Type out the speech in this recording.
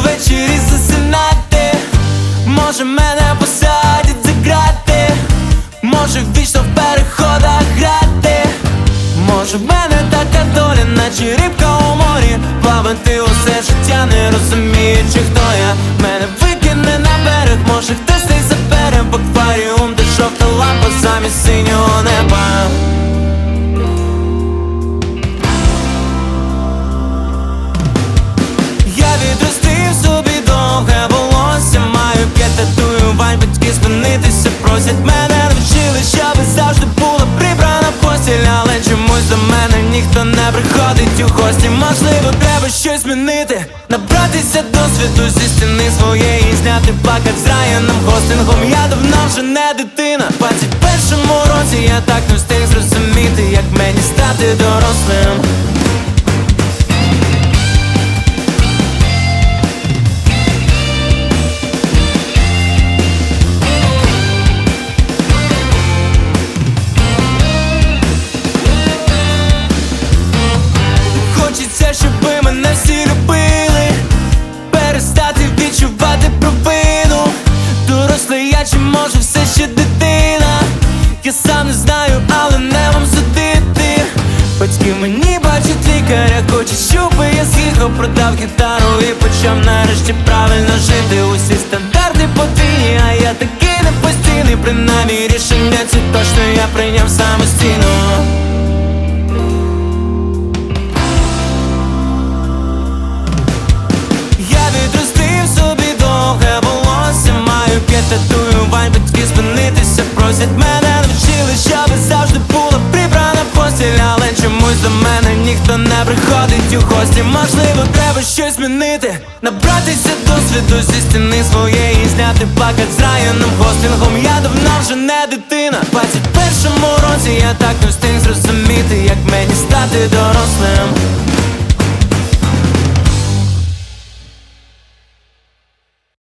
ввечері засинати. Може мене посадять за грати, може вічно в переходах грати. Може в мене така доля, наче рибка у морі. Плавати усе життя, не розуміючи, хто я. Мене викине на берег, може хтось не забере. В акваріум, де жовта лампа замість синього неба просять мене навчили, щоб завжди була прибрана постіль. Але чомусь до мене ніхто не приходить у гості. Можливо, треба щось змінити Набратися досвіду зі стіни своєї Зняти плакат з Райаном Гостингом Я давно вже не дитина. В 21 році я так не встиг зрозуміти Як мені стати дорослим щоб мене всі любили, перестати відчувати провину. Дорослий я чи може все ще дитина. Я сам не знаю, але не вам судити. Батьки мені бачать лікаря, хочуть, щоб я з'їхав, продав гітару і почав нарешті правильно жити. Усі стандарти подвійні, а я такий не постійний. Принаймні рішення ці точно я прийняв самостійно. Татуювань, батьки спинитися Просять мене навчили, щоб завжди була прибрана постіль. Але чомусь до мене ніхто не приходить у гості. Можливо, треба щось змінити. Набратися досвіду зі стіни своєї Зняти плакат з Райаном Гостингом Я давно вже не дитина. В 21 році я так не встиг зрозуміти Як мені стати дорослим